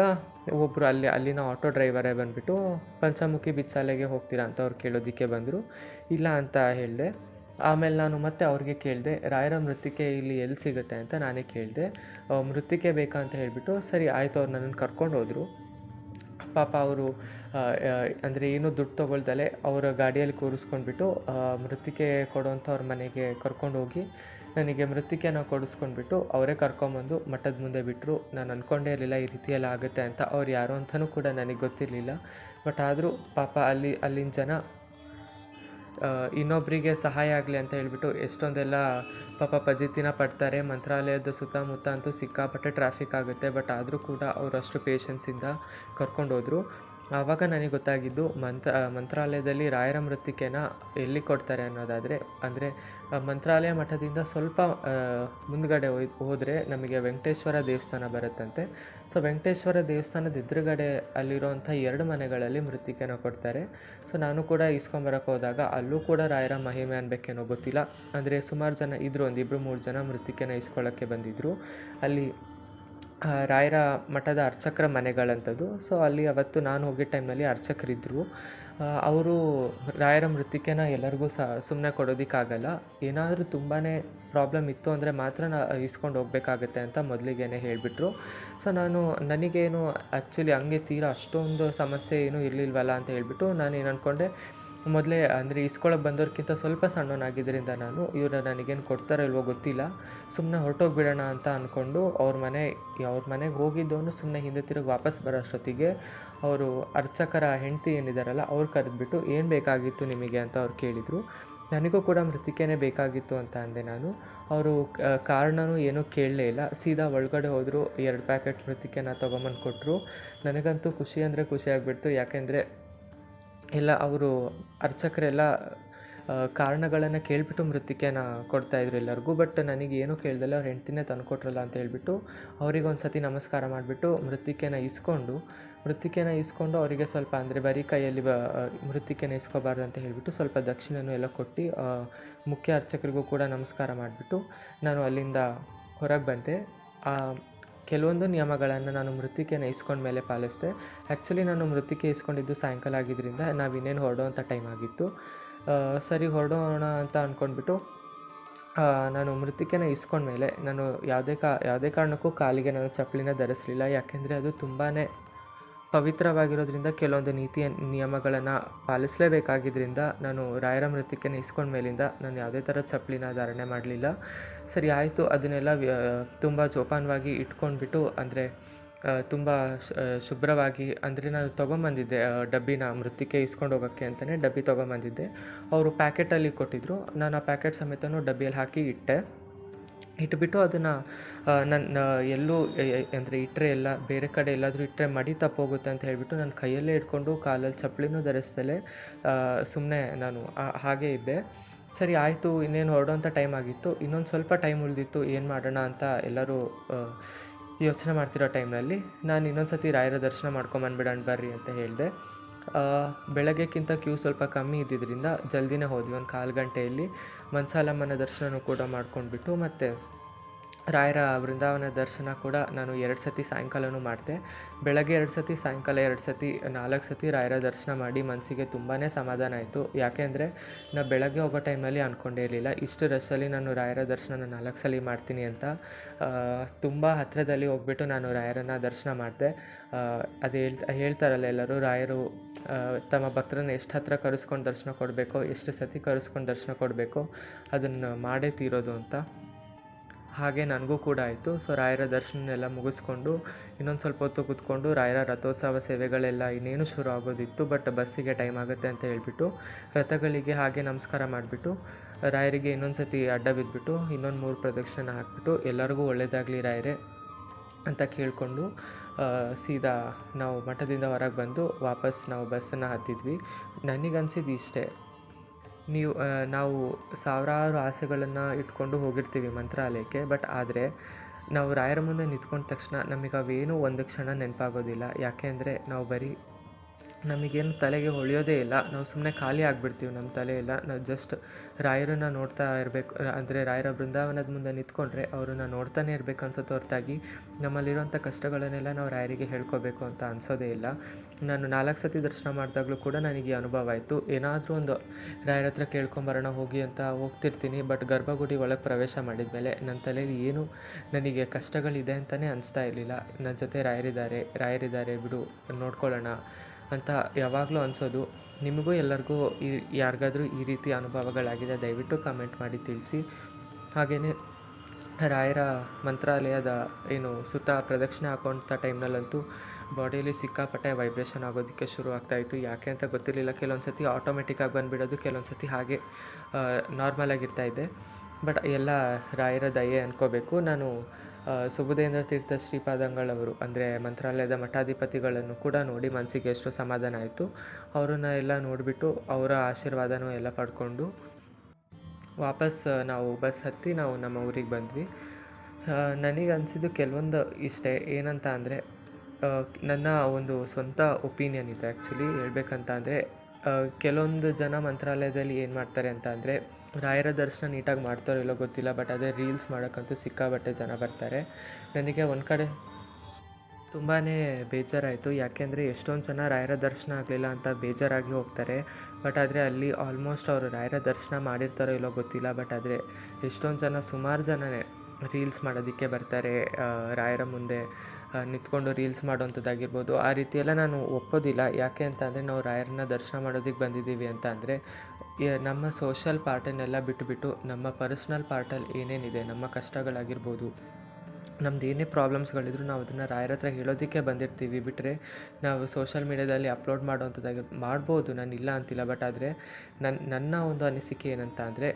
ಒಬ್ಬರು ಅಲ್ಲಿ, ಅಲ್ಲಿನ ಆಟೋ ಡ್ರೈವರೇ ಬಂದುಬಿಟ್ಟು, ಪಂಚಮುಖಿ ಬಿಚ್ಚಾಲೆಗೆ ಹೋಗ್ತೀರಾ ಅಂತ ಅವ್ರು ಕೇಳೋದಕ್ಕೆ ಬಂದರು. ಇಲ್ಲ ಅಂತ ಹೇಳಿದೆ. ಆಮೇಲೆ ನಾನು ಮತ್ತೆ ಅವ್ರಿಗೆ ಕೇಳಿದೆ, ರಾಯರ ಮೃತ್ತಿಕೆ ಇಲ್ಲಿ ಎಲ್ಲಿ ಸಿಗುತ್ತೆ ಅಂತ ನಾನೇ ಕೇಳಿದೆ. ಮೃತ್ತಿಕೆ ಬೇಕಾ ಅಂತ ಹೇಳಿಬಿಟ್ಟು, ಸರಿ, ಆಯಿತು, ಅವ್ರು ನನ್ನನ್ನು ಕರ್ಕೊಂಡು ಹೋದರು. ಪಾಪ ಅವರು ಅಂದರೆ ಏನೂ ದುಡ್ಡು ತೊಗೊಳ್ದಲೆ ಅವರ ಗಾಡಿಯಲ್ಲಿ ಕೂರಿಸ್ಕೊಂಡ್ಬಿಟ್ಟು ಮೃತ್ತಿಕೆ ಕೊಡೋಂಥ ಅವ್ರ ಮನೆಗೆ ಕರ್ಕೊಂಡು ಹೋಗಿ ನನಗೆ ಮೃತ್ತಿಕೆನ ಕೊಡಿಸ್ಕೊಂಡ್ಬಿಟ್ಟು ಅವರೇ ಕರ್ಕೊಂಬಂದು ಮಠದ ಮುಂದೆ ಬಿಟ್ಟರು ನಾನು ಅಂದ್ಕೊಂಡೇ ಇರಲಿಲ್ಲ ಈ ರೀತಿಯೆಲ್ಲ ಆಗುತ್ತೆ ಅಂತ. ಅವ್ರು ಯಾರು ಅಂತಲೂ ಕೂಡ ನನಗೆ ಗೊತ್ತಿರಲಿಲ್ಲ. ಬಟ್ ಆದರೂ ಪಾಪ ಅಲ್ಲಿ, ಅಲ್ಲಿನ ಜನ ಇನ್ನೊಬ್ಬರಿಗೆ ಸಹಾಯ ಆಗಲಿ ಅಂತ ಹೇಳಿಬಿಟ್ಟು ಎಷ್ಟೊಂದೆಲ್ಲ ಪಾಪ ಫಜೀತಿನ ಪಡ್ತಾರೆ. ಮಂತ್ರಾಲಯದ ಸುತ್ತಮುತ್ತ ಅಂತೂ ಸಿಕ್ಕಾಪಟ್ಟೆ ಟ್ರಾಫಿಕ್ ಆಗುತ್ತೆ ಬಟ್ ಆದರೂ ಕೂಡ ಅವರು ಅಷ್ಟು ಪೇಷನ್ಸಿಂದ ಕರ್ಕೊಂಡು ಹೋದರು ಆವಾಗ ನನಗೆ ಗೊತ್ತಾಗಿದ್ದು ಮಂತ್ರ ಮಂತ್ರಾಲಯದಲ್ಲಿ ರಾಯರ ಮೃತ್ತಿಕೆನ ಎಲ್ಲಿ ಕೊಡ್ತಾರೆ ಅನ್ನೋದಾದರೆ, ಅಂದರೆ ಮಂತ್ರಾಲಯ ಮಠದಿಂದ ಸ್ವಲ್ಪ ಮುಂದಗಡೆ ಹೋಯ್, ಹೋದರೆ ನಮಗೆ ವೆಂಕಟೇಶ್ವರ ದೇವಸ್ಥಾನ ಬರುತ್ತಂತೆ. ಸೊ, ವೆಂಕಟೇಶ್ವರ ದೇವಸ್ಥಾನದ ಎದುರುಗಡೆ ಅಲ್ಲಿರುವಂಥ ಎರಡು ಮನೆಗಳಲ್ಲಿ ಮೃತ್ತಿಕೆನ ಕೊಡ್ತಾರೆ. ಸೊ, ನಾನು ಕೂಡ ಇಸ್ಕೊಂಬರಕ್ಕೆ ಹೋದಾಗ ಅಲ್ಲೂ ಕೂಡ ರಾಯರ ಮಹಿಮೆ ಅನ್ಬೇಕೇನೋ ಗೊತ್ತಿಲ್ಲ. ಅಂದರೆ ಸುಮಾರು ಜನ ಇದ್ದರು ಒಂದು ಇಬ್ಬರು ಮೂರು ಜನ ಮೃತ್ತಿಕೆನ ಇಸ್ಕೊಳ್ಳೋಕ್ಕೆ ಬಂದಿದ್ದರು ಅಲ್ಲಿ ರಾಯರ ಮಠದ ಅರ್ಚಕರ ಮನೆಗಳಂಥದ್ದು. ಸೊ ಅಲ್ಲಿ ಅವತ್ತು ನಾನು ಹೋಗಿದ್ದ ಟೈಮಲ್ಲಿ ಅರ್ಚಕರಿದ್ದರು ಅವರು ರಾಯರ ಮೃತ್ತಿಕೆನ ಎಲ್ಲರಿಗೂ ಸಹ ಸುಮ್ಮನೆ ಕೊಡೋದಕ್ಕಾಗಲ್ಲ. ಏನಾದರೂ ತುಂಬಾ ಪ್ರಾಬ್ಲಮ್ ಇತ್ತು ಅಂದರೆ ಮಾತ್ರ ನಾ, ಇಸ್ಕೊಂಡು ಹೋಗ್ಬೇಕಾಗತ್ತೆ ಅಂತ ಮೊದಲಿಗೆ ಹೇಳಿಬಿಟ್ರು. ಸೊ ನಾನು ನನಗೇನು ಆ್ಯಕ್ಚುಲಿ ಹಂಗೆ ತೀರಾ ಅಷ್ಟೊಂದು ಸಮಸ್ಯೆ ಏನೂ ಇರಲಿಲ್ವಲ್ಲ ಅಂತ ಹೇಳಿಬಿಟ್ಟು ನಾನು ಏನು ಅಂದ್ಕೊಂಡೆ ಮೊದಲೇ, ಅಂದರೆ ಇಸ್ಕೊಳಕ್ಕೆ ಬಂದವ್ರಿಗಿಂತ ಸ್ವಲ್ಪ ಸಣ್ಣವನಾಗಿದ್ದರಿಂದ ನಾನು ಇವರು ನನಗೇನು ಕೊಡ್ತಾರೋ ಇಲ್ವೋ ಗೊತ್ತಿಲ್ಲ. ಸುಮ್ಮನೆ ಹೊರಟೋಗ್ಬಿಡೋಣ ಅಂತ ಅಂದ್ಕೊಂಡು ಅವ್ರ ಮನೆ, ಅವ್ರ ಮನೆಗೆ ಹೋಗಿದ್ದವನು ಸುಮ್ಮನೆ ಹಿಂದೆ ತಿರುಗಿ ವಾಪಸ್ ಬರೋ ಅಷ್ಟೊತ್ತಿಗೆ ಅವರು ಅರ್ಚಕರ ಹೆಂಡತಿ ಏನಿದ್ದಾರಲ್ಲ ಅವ್ರು ಕರೆದ್ಬಿಟ್ಟು, ಏನು ಬೇಕಾಗಿತ್ತು ನಿಮಗೆ? ಅಂತ ಅವ್ರು ಕೇಳಿದರು. ನನಗೂ ಕೂಡ ಮೃತಿಕೇನೇ ಬೇಕಾಗಿತ್ತು, ಅಂತ ಅಂದೆ ನಾನು. ಅವರು ಕಾರಣನೂ ಏನೂ ಕೇಳಲೇ ಇಲ್ಲ. ಸೀದಾ ಒಳಗಡೆ ಹೋದರು, ಎರಡು ಪ್ಯಾಕೆಟ್ ಮೃತಿಕೆನ ತೊಗೊಂಬಂದು ಕೊಟ್ಟರು ನನಗಂತೂ ಖುಷಿ ಅಂದರೆ ಖುಷಿ ಆಗಿಬಿಡ್ತು. ಯಾಕೆಂದರೆ ಎಲ್ಲ ಅವರು ಅರ್ಚಕರೆಲ್ಲ ಕಾರಣಗಳನ್ನು ಕೇಳಿಬಿಟ್ಟು ಮೃತ್ತಿಕೆನ ಕೊಡ್ತಾಯಿದ್ರು ಎಲ್ಲರಿಗೂ. ಬಟ್ ನನಗೆ ಏನೂ ಕೇಳ್ದಲ್ಲ, ಅವ್ರ ಹೆಂಡ್ತಿನೇ ತಂದುಕೊಟ್ರಲ್ಲ ಅಂತ ಹೇಳಿಬಿಟ್ಟು ಅವ್ರಿಗೆ ಒಂದು ಸತಿ ನಮಸ್ಕಾರ ಮಾಡಿಬಿಟ್ಟು ಮೃತ್ತಿಕೆನ ಇಸ್ಕೊಂಡು ಮೃತ್ತಿಕೆನ ಇಸ್ಕೊಂಡು ಅವರಿಗೆ ಸ್ವಲ್ಪ ಅಂದರೆ ಬರೀ ಕೈಯಲ್ಲಿ ಬ ಮೃತ್ತಿಕೆನ ಇಸ್ಕೋಬಾರ್ದು ಅಂತ ಹೇಳಿಬಿಟ್ಟು ಸ್ವಲ್ಪ ದಕ್ಷಿಣನೂ ಎಲ್ಲ ಕೊಟ್ಟು ಮುಖ್ಯ ಅರ್ಚಕರಿಗೂ ಕೂಡ ನಮಸ್ಕಾರ ಮಾಡಿಬಿಟ್ಟು ನಾನು ಅಲ್ಲಿಂದ ಹೊರಗೆ ಬಂದೆ. ಕೆಲವೊಂದು ನಿಯಮಗಳನ್ನು ನಾನು ಮೃತ್ತಿಕೆನ ಇಸ್ಕೊಂಡ ಮೇಲೆ ಪಾಲಿಸಿದೆ. ಆ್ಯಕ್ಚುಲಿ ನಾನು ಮೃತ್ತಿಕೆ ಇಸ್ಕೊಂಡಿದ್ದು ಸಾಯಂಕಾಲ ಆಗಿದ್ದರಿಂದ ನಾವು ಇನ್ನೇನು ಹೊರಡೋವಂಥ ಟೈಮ್ ಆಗಿತ್ತು. ಸರಿ ಹೊರಡೋಣ ಅಂತ ಅಂದ್ಕೊಂಡ್ಬಿಟ್ಟು ನಾನು ಮೃತ್ತಿಕೆನ ಇಸ್ಕೊಂಡ್ಮೇಲೆ ನಾನು ಯಾವುದೇ ಕಾ, ಯಾವುದೇ ಕಾರಣಕ್ಕೂ ಕಾಲಿಗೆ ನಾನು ಚಪ್ಪಲಿನ ಧರಿಸಲಿಲ್ಲ. ಯಾಕೆಂದರೆ ಅದು ತುಂಬಾ ಪವಿತ್ರವಾಗಿರೋದ್ರಿಂದ ಕೆಲವೊಂದು ನೀತಿ ನಿಯಮಗಳನ್ನು ಪಾಲಿಸಲೇಬೇಕಾಗಿದ್ದರಿಂದ ನಾನು ರಾಯರ ಮೃತ್ತಿಕೆನ ಇಸ್ಕೊಂಡ ಮೇಲಿಂದ ನಾನು ಯಾವುದೇ ಥರ ಚಪ್ಪಲಿನ ಧಾರಣೆ ಮಾಡಲಿಲ್ಲ. ಸರಿ, ಆಯಿತು. ಅದನ್ನೆಲ್ಲ ತುಂಬ ಜೋಪಾನವಾಗಿ ಇಟ್ಕೊಂಡ್ಬಿಟ್ಟು, ಅಂದರೆ ತುಂಬ ಶುಭ್ರವಾಗಿ, ಅಂದರೆ ನಾನು ತೊಗೊಂಬಂದಿದ್ದೆ ಡಬ್ಬಿನ ಮೃತ್ತಿಕೆ ಇಸ್ಕೊಂಡು ಹೋಗೋಕ್ಕೆ ಅಂತಲೇ ಡಬ್ಬಿ ತೊಗೊಂಬಂದಿದ್ದೆ. ಅವರು ಪ್ಯಾಕೆಟಲ್ಲಿ ಕೊಟ್ಟಿದ್ದರು ನಾನು ಆ ಪ್ಯಾಕೆಟ್ ಸಮೇತನೂ ಡಬ್ಬಿಯಲ್ಲಿ ಹಾಕಿ ಇಟ್ಟೆ. ಇಟ್ಬಿಟ್ಟು ಅದನ್ನು ನನ್ನ ಎಲ್ಲೂ ಅಂದರೆ ಇಟ್ಟರೆ ಎಲ್ಲ, ಬೇರೆ ಕಡೆ ಎಲ್ಲಾದರೂ ಇಟ್ಟರೆ ಮಡಿ ತಪ್ಪೋಗುತ್ತೆ ಅಂತ ಹೇಳಿಬಿಟ್ಟು ನಾನು ಕೈಯಲ್ಲೇ ಇಟ್ಕೊಂಡು ಕಾಲಲ್ಲಿ ಚಪ್ಪಲಿನೂ ಧರಿಸ್ದಲೇ ಸುಮ್ಮನೆ ನಾನು ಹಾಗೆ ಇದ್ದೆ. ಸರಿ, ಆಯಿತು, ಇನ್ನೇನು ಹೊರಡೋಂಥ ಟೈಮ್ ಆಗಿತ್ತು. ಇನ್ನೊಂದು ಸ್ವಲ್ಪ ಟೈಮ್ ಉಳಿದಿತ್ತು, ಏನು ಮಾಡೋಣ ಅಂತ ಎಲ್ಲರೂ ಯೋಚನೆ ಮಾಡ್ತಿರೋ ಟೈಮ್ನಲ್ಲಿ ನಾನು ಇನ್ನೊಂದು ಸತಿ ರಾಯರ ದರ್ಶನ ಮಾಡ್ಕೊಂಬಂದ್ಬಿಡೋಣ ಬರ್ರಿ ಅಂತ ಹೇಳಿದೆ. ಬೆಳಗ್ಗೆಕ್ಕಿಂತ ಕ್ಯೂ ಸ್ವಲ್ಪ ಕಮ್ಮಿ ಇದ್ದಿದ್ದರಿಂದ ಜಲ್ದಿನೇ ಹೋದ್ವಿ. ಒಂದು ಕಾಲು ಗಂಟೆಯಲ್ಲಿ ಮನ್ಸಾಲಮ್ಮನ ದರ್ಶನನೂ ಕೂಡ ಮಾಡ್ಕೊಂಡ್ಬಿಟ್ಟು ಮತ್ತು ರಾಯರ ಬೃಂದಾವನ ದರ್ಶನ ಕೂಡ ನಾನು ಎರಡು ಸತಿ ಸಾಯಂಕಾಲನೂ ಮಾಡಿದೆ ಬೆಳಗ್ಗೆ ಎರಡು ಸತಿ, ಸಾಯಂಕಾಲ ಎರಡು ಸತಿ, ನಾಲ್ಕು ಸತಿ ರಾಯರ ದರ್ಶನ ಮಾಡಿ ಮನಸ್ಸಿಗೆ ತುಂಬಾ ಸಮಾಧಾನ ಆಯಿತು. ಯಾಕೆಂದರೆ ನಾನು ಬೆಳಗ್ಗೆ ಹೋಗೋ ಟೈಮಲ್ಲಿ ಅಂದ್ಕೊಂಡೇ ಇರಲಿಲ್ಲ. ಇಷ್ಟು ರಶಲ್ಲಿ ನಾನು ರಾಯರ ದರ್ಶನ ನಾಲ್ಕು ಸಲ ಮಾಡ್ತೀನಿ ಅಂತ ತುಂಬ ಹತ್ತಿರದಲ್ಲಿ ಹೋಗ್ಬಿಟ್ಟು ನಾನು ರಾಯರನ್ನ ದರ್ಶನ ಮಾಡಿದೆ ಅದು ಹೇಳ್ತಾ ಹೇಳ್ತಾರಲ್ಲ ಎಲ್ಲರೂ, ರಾಯರು ತಮ್ಮ ಭಕ್ತರನ್ನ ಎಷ್ಟು ಹತ್ರ ಕರೆಸ್ಕೊಂಡು ದರ್ಶನ ಕೊಡಬೇಕು, ಎಷ್ಟು ಸತಿ ಕರೆಸ್ಕೊಂಡು ದರ್ಶನ ಕೊಡಬೇಕು ಅದನ್ನು ಮಾಡೇ ತೀರೋದು ಅಂತ. ಹಾಗೆ ನನಗೂ ಕೂಡ ಆಯಿತು. ಸೊ ರಾಯರ ದರ್ಶನ ಎಲ್ಲ ಮುಗಿಸ್ಕೊಂಡು ಇನ್ನೊಂದು ಸ್ವಲ್ಪ ಹೊತ್ತು ಕೂತ್ಕೊಂಡು ರಾಯರ ರಥೋತ್ಸವ ಸೇವೆಗಳೆಲ್ಲ ಇನ್ನೇನು ಶುರು ಆಗೋದಿತ್ತು ಬಟ್ ಬಸ್ಸಿಗೆ ಟೈಮ್ ಆಗುತ್ತೆ ಅಂತ ಹೇಳಿಬಿಟ್ಟು ರಥಗಳಿಗೆ ಹಾಗೆ ನಮಸ್ಕಾರ ಮಾಡಿಬಿಟ್ಟು ರಾಯರಿಗೆ ಇನ್ನೊಂದು ಸತಿ ಅಡ್ಡ ಬಿದ್ದುಬಿಟ್ಟು ಇನ್ನೊಂದು ಮೂರು ಪ್ರದಕ್ಷಿಣೆ ಹಾಕ್ಬಿಟ್ಟು ಎಲ್ಲರಿಗೂ ಒಳ್ಳೆಯದಾಗಲಿ ರಾಯರೇ ಅಂತ ಕೇಳಿಕೊಂಡು ಸೀದಾ ನಾವು ಮಠದಿಂದ ಹೊರಗೆ ಬಂದು ವಾಪಸ್ ನಾವು ಬಸ್ಸನ್ನು ಹತ್ತಿದ್ವಿ. ನನಗನ್ಸಿದ್ದು ಇಷ್ಟೇ. ನೀವು ನಾವು ಸಾವಿರಾರು ಆಸೆಗಳನ್ನು ಇಟ್ಕೊಂಡು ಹೋಗಿರ್ತೀವಿ ಮಂತ್ರಾಲಯಕ್ಕೆ, ಬಟ್ ಆದರೆ ನಾವು ರಾಯರ ಮುಂದೆ ನಿಂತ್ಕೊಂಡ ತಕ್ಷಣ ನಮಗೆ ಅವೇನೂ ಒಂದು ಕ್ಷಣ ನೆನಪಾಗೋದಿಲ್ಲ. ಯಾಕೆ ನಾವು ಬರೀ ನಮಗೇನು ತಲೆಗೆ ಹೊಳೆಯೋದೇ ಇಲ್ಲ. ನಾವು ಸುಮ್ಮನೆ ಖಾಲಿ ಆಗಿಬಿಡ್ತೀವಿ ನಮ್ಮ ತಲೆ ಎಲ್ಲ ನಾವು ಜಸ್ಟ್ ರಾಯರನ್ನು ನೋಡ್ತಾ ಇರಬೇಕು. ಅಂದರೆ ರಾಯರ ಬೃಂದಾವನದ ಮುಂದೆ ನಿಂತ್ಕೊಂಡ್ರೆ ಅವ್ರನ್ನ ನೋಡ್ತಾನೆ ಇರಬೇಕು ಅನ್ಸುತ್ತೆ ಹೊರತಾಗಿ. ನಮ್ಮಲ್ಲಿರುವಂಥ ಕಷ್ಟಗಳನ್ನೆಲ್ಲ ನಾವು ರಾಯರಿಗೆ ಹೇಳ್ಕೋಬೇಕು ಅಂತ ಅನ್ಸೋದೇ ಇಲ್ಲ. ನಾನು ನಾಲ್ಕು ಸತಿ ದರ್ಶನ ಮಾಡಿದಾಗಲೂ ಕೂಡ ನನಗೆ ಅನುಭವ ಆಯಿತು. ಏನಾದರೂ ಒಂದು ರಾಯರ ಹತ್ರ ಕೇಳ್ಕೊಂಬರೋಣ, ಹೋಗಿ ಅಂತ ಹೋಗ್ತಿರ್ತೀನಿ, ಬಟ್ ಗರ್ಭಗುಡಿ ಒಳಗೆ ಪ್ರವೇಶ ಮಾಡಿದ್ಮೇಲೆ ನನ್ನ ತಲೆಯಲ್ಲಿ ಏನು ನನಗೆ ಕಷ್ಟಗಳಿದೆ ಅಂತಲೇ ಅನಿಸ್ತಾ ಇರಲಿಲ್ಲ. ನನ್ನ ಜೊತೆ ರಾಯರಿದ್ದಾರೆ. ರಾಯರಿದ್ದಾರೆ, ಬಿಡು, ನೋಡ್ಕೊಳ್ಳೋಣ. ಅಂತ ಯಾವಾಗಲೂ ಅನಿಸೋದು. ನಿಮಗೂ ಎಲ್ಲರಿಗೂ ಈ ಯಾರಿಗಾದ್ರೂ ಈ ರೀತಿ ಅನುಭವಗಳಾಗಿದೆ, ದಯವಿಟ್ಟು ಕಮೆಂಟ್ ಮಾಡಿ ತಿಳಿಸಿ. ಹಾಗೆಯೇ ರಾಯರ ಮಂತ್ರಾಲಯದ ಏನು ಸುತ್ತ ಪ್ರದಕ್ಷಿಣೆ ಹಾಕೋಂಥ ಟೈಮ್ನಲ್ಲಂತೂ ಬಾಡಿಯಲ್ಲಿ ಸಿಕ್ಕಾಪಟ್ಟೆ ವೈಬ್ರೇಷನ್ ಆಗೋದಕ್ಕೆ ಶುರು ಆಗ್ತಾಯಿತ್ತು ಯಾಕೆ ಅಂತ ಗೊತ್ತಿರಲಿಲ್ಲ. ಕೆಲವೊಂದು ಸತಿ ಆಟೋಮೆಟಿಕ್ಕಾಗಿ ಬಂದುಬಿಡೋದು ಕೆಲವೊಂದು ಸತಿ ಹಾಗೆ ನಾರ್ಮಲಾಗಿರ್ತಾ ಇದ್ದೆ ಬಟ್ ಎಲ್ಲ ರಾಯರ ದಯೆ ಅನ್ಕೋಬೇಕು. ನಾನು ಸುಬುಧೇಂದ್ರ ತೀರ್ಥ ಶ್ರೀಪಾದಂಗಳವರು, ಅಂದರೆ ಮಂತ್ರಾಲಯದ ಮಠಾಧಿಪತಿಗಳನ್ನು ಕೂಡ ನೋಡಿ ಮನಸ್ಸಿಗೆ ಎಷ್ಟು ಸಮಾಧಾನ ಆಯಿತು. ಅವರನ್ನ ಎಲ್ಲ ನೋಡಿಬಿಟ್ಟು ಅವರ ಆಶೀರ್ವಾದನೂ ಎಲ್ಲ ಪಡ್ಕೊಂಡು ವಾಪಸ್ ನಾವು ಬಸ್ ಹತ್ತಿ ನಾವು ನಮ್ಮ ಊರಿಗೆ ಬಂದ್ವಿ. ನನಗೆ ಅನಿಸಿದ್ದು ಕೆಲವೊಂದು ಇಷ್ಟೇ. ಏನಂತ ಅಂದರೆ ನನ್ನ ಒಂದು ಸ್ವಂತ ಒಪಿನಿಯನ್ ಇದೆ ಆ್ಯಕ್ಚುಲಿ ಹೇಳ್ಬೇಕಂತ ಅಂದರೆ ಕೆಲವೊಂದು ಜನ ಮಂತ್ರಾಲಯದಲ್ಲಿ ಏನು ಮಾಡ್ತಾರೆ ಅಂತ ಅಂದರೆ ರಾಯರ ದರ್ಶನ ನೀಟಾಗಿ ಮಾಡ್ತಾರೋ ಇಲ್ಲೋ ಗೊತ್ತಿಲ್ಲ ಬಟ್ ಅದೇ ರೀಲ್ಸ್ ಮಾಡೋಕ್ಕಂತೂ ಸಿಕ್ಕಾಬಟ್ಟೆ ಜನ ಬರ್ತಾರೆ. ನನಗೆ ಒಂದು ಕಡೆ ತುಂಬಾ ಬೇಜಾರಾಯಿತು. ಯಾಕೆಂದರೆ ಎಷ್ಟೊಂದು ಜನ ರಾಯರ ದರ್ಶನ ಆಗಲಿಲ್ಲ ಅಂತ ಬೇಜಾರಾಗಿ ಹೋಗ್ತಾರೆ ಬಟ್ ಆದರೆ ಅಲ್ಲಿ ಆಲ್ಮೋಸ್ಟ್ ಅವರು ರಾಯರ ದರ್ಶನ ಮಾಡಿರ್ತಾರೋ ಇಲ್ಲೋ ಗೊತ್ತಿಲ್ಲ ಬಟ್ ಆದರೆ ಎಷ್ಟೊಂದು ಜನ ಸುಮಾರು ಜನನೇ ರೀಲ್ಸ್ ಮಾಡೋದಕ್ಕೆ ಬರ್ತಾರೆ ರಾಯರ ಮುಂದೆ. ನಿಂತ್ಕೊಂಡು ರೀಲ್ಸ್ ಮಾಡುವಂಥದ್ದಾಗಿರ್ಬೋದು. ಆ ರೀತಿ ಎಲ್ಲ ನಾನು ಒಪ್ಪೋದಿಲ್ಲ. ಯಾಕೆ ಅಂತ ಅಂದರೆ ನಾವು ರಾಯರನ್ನ ದರ್ಶನ ಮಾಡೋದಕ್ಕೆ ಬಂದಿದ್ದೀವಿ ಅಂತ ಅಂದರೆ ನಮ್ಮ ಸೋಷಲ್ ಪಾರ್ಟನ್ನೆಲ್ಲ ಬಿಟ್ಟುಬಿಟ್ಟು ನಮ್ಮ ಪರ್ಸ್ನಲ್ ಪಾರ್ಟಲ್ಲಿ ಏನೇನಿದೆ, ನಮ್ಮ ಕಷ್ಟಗಳಾಗಿರ್ಬೋದು, ನಮ್ದು ಏನೇ ಪ್ರಾಬ್ಲಮ್ಸ್ಗಳಿದ್ರು ನಾವು ಅದನ್ನು ರಾಯರ ಹತ್ರ ಹೇಳೋದಕ್ಕೆ ಬಂದಿರ್ತೀವಿ. ಬಿಟ್ಟರೆ ನಾವು ಸೋಷಲ್ ಮೀಡ್ಯಾದಲ್ಲಿ ಅಪ್ಲೋಡ್ ಮಾಡೋವಂಥದ್ದಾಗಿ ಮಾಡ್ಬೋದು. ನಾನು ಇಲ್ಲ ಅಂತಿಲ್ಲ. ಬಟ್ ಆದರೆ ನನ್ನ ನನ್ನ ಒಂದು ಅನಿಸಿಕೆ ಏನಂತ ಅಂದರೆ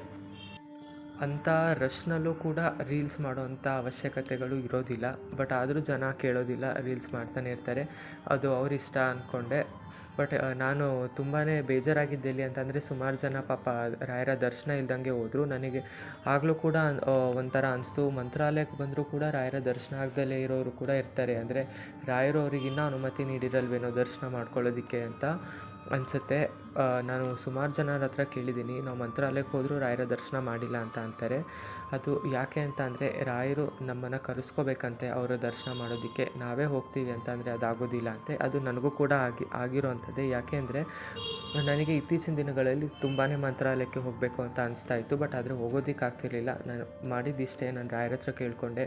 ಅಂಥ ರಶ್ನಲ್ಲೂ ಕೂಡ ರೀಲ್ಸ್ ಮಾಡೋವಂಥ ಅವಶ್ಯಕತೆಗಳು ಇರೋದಿಲ್ಲ. ಬಟ್ ಆದರೂ ಜನ ಕೇಳೋದಿಲ್ಲ, ರೀಲ್ಸ್ ಮಾಡ್ತಾನೆ ಇರ್ತಾರೆ. ಅದು ಅವರಿಷ್ಟ ಅಂದ್ಕೊಂಡೆ ಬಟ್ ನಾನು ತುಂಬಾ ಬೇಜಾರಾಗಿದ್ದೆಲ್ಲಿ ಅಂತಂದರೆ ಸುಮಾರು ಜನ ಪಾಪ ರಾಯರ ದರ್ಶನ ಇಲ್ದಂಗೆ ಹೋದರು. ನನಗೆ ಆಗಲೂ ಕೂಡ ಒಂಥರ ಅನಿಸ್ತು. ಮಂತ್ರಾಲಯಕ್ಕೆ ಬಂದರೂ ಕೂಡ ರಾಯರ ದರ್ಶನ ಆಗದಲ್ಲೇ ಇರೋರು ಕೂಡ ಇರ್ತಾರೆ. ಅಂದರೆ ರಾಯರು ಅವರಿಗಿನ್ನೂ ಅನುಮತಿ ನೀಡಿರಲ್ವೇನೋ ದರ್ಶನ ಮಾಡ್ಕೊಳ್ಳೋದಕ್ಕೆ ಅಂತ. ಅನಿಸುತ್ತೆ. ನಾನು ಸುಮಾರು ಜನರ ಹತ್ರ ಕೇಳಿದ್ದೀನಿ. ನಾವು ಮಂತ್ರಾಲಯಕ್ಕೆ ಹೋದರೂ ರಾಯರ ದರ್ಶನ ಮಾಡಿಲ್ಲ ಅಂತ ಅಂತಾರೆ. ಅದು ಯಾಕೆ ಅಂತ ಅಂದರೆ, ರಾಯರು ನಮ್ಮನ್ನು ಕರೆಸ್ಕೋಬೇಕಂತೆ ಅವರ ದರ್ಶನ ಮಾಡೋದಕ್ಕೆ. ನಾವೇ ಹೋಗ್ತೀವಿ ಅಂತಂದರೆ ಅದಾಗೋದಿಲ್ಲ ಅಂತೆ. ಅದು ನನಗೂ ಕೂಡ ಆಗಿ ಆಗಿರೋವಂಥದ್ದೇ ಯಾಕೆ ಅಂದರೆ, ನನಗೆ ಇತ್ತೀಚಿನ ದಿನಗಳಲ್ಲಿ ತುಂಬಾ ಮಂತ್ರಾಲಯಕ್ಕೆ ಹೋಗಬೇಕು ಅಂತ ಅನಿಸ್ತಾ ಇತ್ತು. ಬಟ್ ಆದರೆ ಹೋಗೋದಿಕ್ಕೆ ಆಗ್ತಿರಲಿಲ್ಲ. ನಾನು ಮಾಡಿದ್ದಿಷ್ಟೇ ನಾನು ರಾಯರ ಹತ್ರ ಕೇಳಿಕೊಂಡೆ.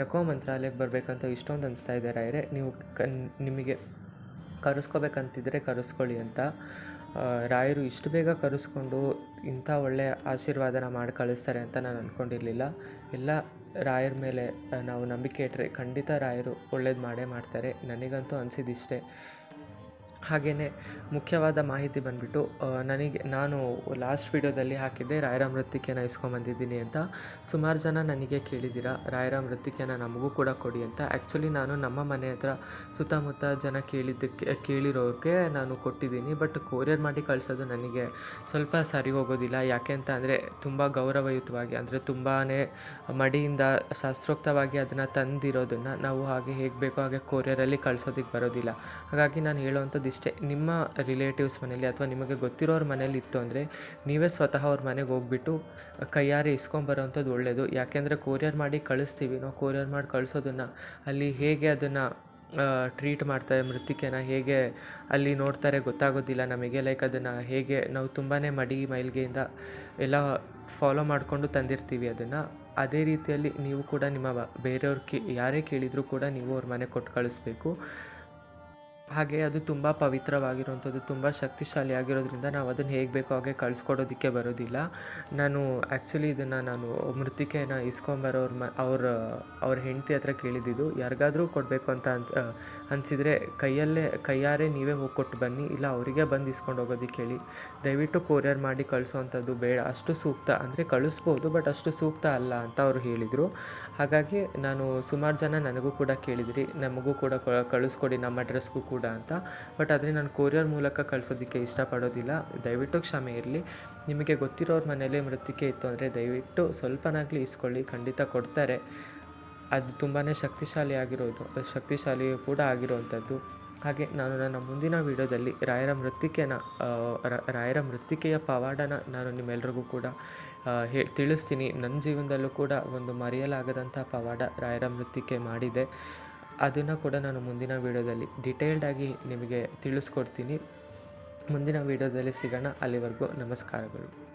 ಯಾಕೋ ಮಂತ್ರಾಲಯಕ್ಕೆ ಬರಬೇಕಂತ ಇಷ್ಟೊಂದು ಅನಿಸ್ತಾ ಇದೆ ರಾಯರೇ. ನೀವು ಕನ್ ನಿಮಗೆ ಕರೆಸ್ಕೋಬೇಕಂತಿದ್ರೆ ಕರೆಸ್ಕೊಳ್ಳಿ ಅಂತ. ರಾಯರು ಇಷ್ಟು ಬೇಗ ಕರೆಸ್ಕೊಂಡು ಇಂಥ ಒಳ್ಳೆಯ ಆಶೀರ್ವಾದನ ಮಾಡಿ ಕಳಿಸ್ತಾರೆ ಅಂತ ನಾನು ಅಂದ್ಕೊಂಡಿರಲಿಲ್ಲ ಎಲ್ಲ ರಾಯರ ಮೇಲೆ ನಾವು ನಂಬಿಕೆ ಇಟ್ಟರೆ ಖಂಡಿತ ರಾಯರು ಒಳ್ಳೇದು ಮಾಡೇ ಮಾಡ್ತಾರೆ. ನನಗಂತೂ ಅನಿಸಿದಿಷ್ಟೇ ಹಾಗೆಯೇ ಮುಖ್ಯವಾದ ಮಾಹಿತಿ ಬಂದುಬಿಟ್ಟು ನನಗೆ ನಾನು ಲಾಸ್ಟ್ ವೀಡಿಯೋದಲ್ಲಿ ಹಾಕಿದ್ದೆ ರಾಯರ ಮೃತ್ತಿಕೆನ ಇಸ್ಕೊಂಬಂದಿದ್ದೀನಿ ಅಂತ. ಸುಮಾರು ಜನ ನನಗೆ ಕೇಳಿದ್ದೀರ, ರಾಯರ ಮೃತ್ತಿಕೆನ ನಮಗೂ ಕೂಡ ಕೊಡಿ ಅಂತ. ಆ್ಯಕ್ಚುಲಿ ನಾನು ನಮ್ಮ ಮನೆ ಹತ್ರ ಸುತ್ತಮುತ್ತ ಜನ ಕೇಳಿದ್ದಕ್ಕೆ ಕೇಳಿರೋಕ್ಕೆ ನಾನು ಕೊಟ್ಟಿದ್ದೀನಿ ಬಟ್ ಕೊರಿಯರ್ ಮಾಡಿ ಕಳಿಸೋದು ನನಗೆ ಸ್ವಲ್ಪ ಸರಿ ಹೋಗೋದಿಲ್ಲ. ಯಾಕೆ ಅಂತ ಅಂದರೆ ತುಂಬ ಗೌರವಯುತವಾಗಿ, ಅಂದರೆ ತುಂಬಾ ಮಡಿಯಿಂದ ಶಾಸ್ತ್ರೋಕ್ತವಾಗಿ ಅದನ್ನು ತಂದಿರೋದನ್ನು ನಾವು ಹಾಗೆ ಹೇಗೆ ಬೇಕೋ ಹಾಗೆ ಕೊರಿಯರಲ್ಲಿ ಕಳಿಸೋದಕ್ಕೆ ಬರೋದಿಲ್ಲ. ಹಾಗಾಗಿ ನಾನು ಹೇಳೋವಂಥದ್ದು ಇಷ್ಟೇ ನಿಮ್ಮ ರಿಲೇಟಿವ್ಸ್ ಮನೇಲಿ ಅಥವಾ ನಿಮಗೆ ಗೊತ್ತಿರೋರ ಮನೇಲಿ ಇತ್ತು ಅಂದರೆ ನೀವೇ ಸ್ವತಃ ಅವ್ರ ಮನೆಗೆ ಹೋಗ್ಬಿಟ್ಟು ಕೈಯಾರೆ ಇಸ್ಕೊಂಬರೋವಂಥದ್ದು ಒಳ್ಳೆಯದು ಯಾಕೆಂದರೆ ಕೊರಿಯರ್ ಮಾಡಿ ಕಳಿಸ್ತೀವಿ. ನಾವು ಕೊರಿಯರ್ ಮಾಡಿ ಕಳಿಸೋದನ್ನು ಅಲ್ಲಿ ಹೇಗೆ ಅದನ್ನು ಟ್ರೀಟ್ ಮಾಡ್ತಾರೆ ಮೃತ್ತಿಕೆನ ಹೇಗೆ ಅಲ್ಲಿ ನೋಡ್ತಾರೆ ಗೊತ್ತಾಗೋದಿಲ್ಲ ನಮಗೆ. ಲೈಕ್ ಅದನ್ನು ಹೇಗೆ ನಾವು ತುಂಬಾ ಮಡಿ ಮೈಲ್ಗೆಯಿಂದ ಎಲ್ಲ ಫಾಲೋ ಮಾಡಿಕೊಂಡು ತಂದಿರ್ತೀವಿ ಅದನ್ನು. ಅದೇ ರೀತಿಯಲ್ಲಿ ನೀವು ಕೂಡ ನಿಮ್ಮ ಬೇರೆಯವ್ರು ಕೇ, ಯಾರೇ ಕೇಳಿದರೂ ಕೂಡ ನೀವು ಅವ್ರ ಮನೆ ಕೊಟ್ಟು ಕಳಿಸ್ಬೇಕು. ಹಾಗೆ ಅದು ತುಂಬ ಪವಿತ್ರವಾಗಿರುವಂಥದ್ದು, ತುಂಬ ಶಕ್ತಿಶಾಲಿ ಆಗಿರೋದ್ರಿಂದ ನಾವು ಅದನ್ನು ಹೇಗೆ ಬೇಕೋ ಹಾಗೆ ಕಳಿಸ್ಕೊಡೋದಕ್ಕೆ ಬರೋದಿಲ್ಲ. ನಾನು ಆ್ಯಕ್ಚುಲಿ ಇದನ್ನು ನಾನು ಮೃತಿಕೆಯನ್ನು ಇಸ್ಕೊಂಬರೋರು ಮ, ಅವ್ರ ಅವ್ರ ಹೆಂಡತಿ ಹತ್ರ ಕೇಳಿದ್ದಿದ್ದು, ಯಾರಿಗಾದರೂ ಕೊಡಬೇಕು ಅಂತ ಅಂತ ಅನಿಸಿದರೆ ಕೈಯಲ್ಲೇ, ಕೈಯಾರೆ ನೀವೇ ಹೋಗಿ ಕೊಟ್ಟು ಬನ್ನಿ, ಇಲ್ಲ ಅವರಿಗೆ ಬಂದು ಇಸ್ಕೊಂಡು ಹೋಗೋದಕ್ಕೆ ಹೇಳಿ ದಯವಿಟ್ಟು ಕೊರಿಯರ್ ಮಾಡಿ ಕಳಿಸುವಂಥದ್ದು ಬೇಡ. ಅಷ್ಟು ಸೂಕ್ತ, ಅಂದರೆ ಕಳಿಸ್ಬೋದು, ಬಟ್ ಅಷ್ಟು ಸೂಕ್ತ ಅಲ್ಲ ಅಂತ ಅವರು ಹೇಳಿದರು. ಹಾಗಾಗಿ ನಾನು ಸುಮಾರು ಜನ ನನಗೂ ಕೂಡ ಕೇಳಿದಿರಿ, ನಮಗೂ ಕೂಡ ಕಳಿಸ್ಕೊಡಿ ನಮ್ಮ ಅಡ್ರೆಸ್ಗೂ ಕೂಡ ಅಂತ. ಬಟ್ ಆದರೆ ನಾನು ಕೊರಿಯರ್ ಮೂಲಕ ಕಳಿಸೋದಕ್ಕೆ ಇಷ್ಟಪಡೋದಿಲ್ಲ. ದಯವಿಟ್ಟು ಕ್ಷಮೆ ಇರಲಿ. ನಿಮಗೆ ಗೊತ್ತಿರೋರ ಮನೇಲಿ ಮೃತ್ತಿಕೆ ಇತ್ತು ಅಂದರೆ ದಯವಿಟ್ಟು ಸ್ವಲ್ಪನಾಗಲಿ ಇಸ್ಕೊಳ್ಳಿ. ಖಂಡಿತ ಕೊಡ್ತಾರೆ. ಅದು ತುಂಬಾ ಶಕ್ತಿಶಾಲಿ ಆಗಿರೋದು, ಶಕ್ತಿಶಾಲಿ ಕೂಡ ಆಗಿರುವಂಥದ್ದು ಹಾಗೆ ನಾನು ನನ್ನ ಮುಂದಿನ ವಿಡಿಯೋದಲ್ಲಿ ರಾಯರ ಮೃತ್ತಿಕೆನ ರಾಯರ ಮೃತ್ತಿಕೆಯ ಪವಾಡನ ನಾನು ನಿಮ್ಮೆಲ್ರಿಗೂ ಕೂಡ ಹೇ ತಿಳಿಸ್ತೀನಿ. ನನ್ನ ಜೀವನದಲ್ಲೂ ಕೂಡ ಒಂದು ಮರೆಯಲಾಗದಂಥ ಪವಾಡ ರಾಯರ ಮೃತ್ತಿಕೆ ಮಾಡಿದೆ. ಅದನ್ನು ಕೂಡ ನಾನು ಮುಂದಿನ ವೀಡಿಯೋದಲ್ಲಿ ಡಿಟೇಲ್ಡಾಗಿ ನಿಮಗೆ ತಿಳಿಸ್ಕೊಡ್ತೀನಿ. ಮುಂದಿನ ವೀಡಿಯೋದಲ್ಲಿ ಸಿಗೋಣ. ಅಲ್ಲಿವರೆಗೂ ನಮಸ್ಕಾರಗಳು.